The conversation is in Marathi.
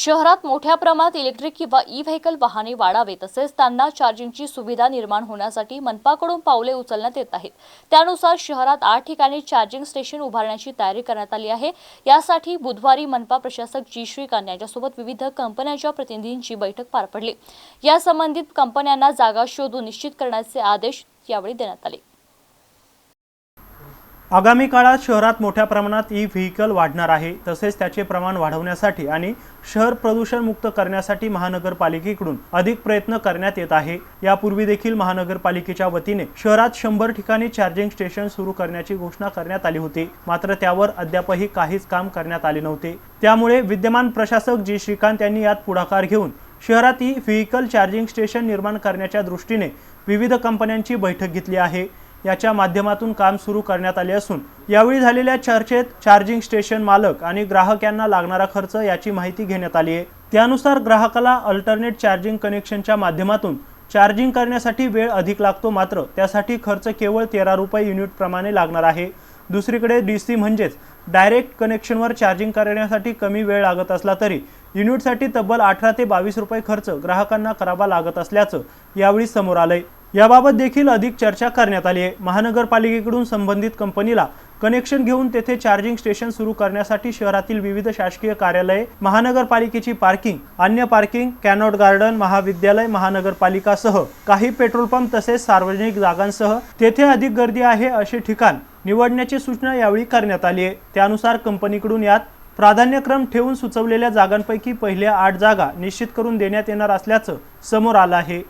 शहरात मोठ्या प्रमाणात इलेक्ट्रिक किंवा ई व्हेकल वाहने वाढावे तसेच त्यांना चार्जिंगची सुविधा निर्माण होण्यासाठी मनपाकडून पावले उचलण्यात येत आहेत. त्यानुसार शहरात आठ ठिकाणी चार्जिंग स्टेशन उभारण्याची तयारी करण्यात आली आहे. यासाठी बुधवारी मनपा प्रशासक जी. श्रीकांत यांच्यासोबत विविध कंपन्यांच्या प्रतिनिधींची बैठक पार पडली. या संबंधित कंपन्यांना जागा शोधून निश्चित करण्याचे आदेश यावेळी देण्यात आले. आगामी काळात शहरात मोठ्या प्रमाणात ई व्हेकल वाढणार आहे. तसेच त्याचे प्रमाण वाढवण्यासाठी आणि शहर प्रदूषण मुक्त करण्यासाठी महानगरपालिकेकडून अधिक प्रयत्न करण्यात येत आहे. यापूर्वी देखील महानगरपालिकेच्या वतीने शहरात शंभर ठिकाणी चार्जिंग स्टेशन सुरू करण्याची घोषणा करण्यात आली होती. मात्र त्यावर अद्यापही काहीच काम करण्यात आले नव्हते. त्यामुळे विद्यमान प्रशासक जी. श्रीकांत यांनी यात पुढाकार घेऊन शहरात ई व्हेकल चार्जिंग स्टेशन निर्माण करण्याच्या दृष्टीने विविध कंपन्यांची बैठक घेतली आहे. याच्या माध्यमातून काम सुरू करण्यात आले असून यावेळी झालेल्या चर्चेत चार्जिंग स्टेशन मालक आणि ग्राहक यांना लागणारा खर्च याची माहिती घेण्यात आली आहे. त्यानुसार ग्राहकाला अल्टरनेट चार्जिंग कनेक्शनच्या माध्यमातून चार्जिंग करण्यासाठी वेळ अधिक लागतो मात्र त्यासाठी खर्च केवळ तेरा रुपये युनिटप्रमाणे लागणार आहे. दुसरीकडे डी सी म्हणजेच डायरेक्ट कनेक्शनवर चार्जिंग करण्यासाठी कमी वेळ लागत असला तरी युनिटसाठी तब्बल अठरा ते बावीस रुपये खर्च ग्राहकांना करावा लागत असल्याचं यावेळी समोर आलंय. याबाबत देखील अधिक चर्चा करण्यात आली आहे. महानगरपालिकेकडून संबंधित कंपनीला कनेक्शन घेऊन तेथे चार्जिंग स्टेशन सुरू करण्यासाठी शहरातील विविध शासकीय कार्यालये महानगरपालिकेची पार्किंग अन्य पार्किंग कॅनॉट गार्डन महाविद्यालय महानगरपालिकासह काही पेट्रोल पंप तसेच सार्वजनिक जागांसह तेथे अधिक गर्दी आहे असे ठिकाण निवडण्याची सूचना यावेळी करण्यात आली आहे. त्यानुसार कंपनीकडून यात प्राधान्यक्रम ठेवून सुचवलेल्या जागांपैकी पहिल्या आठ जागा निश्चित करून देण्यात येणार असल्याचं समोर आलं आहे.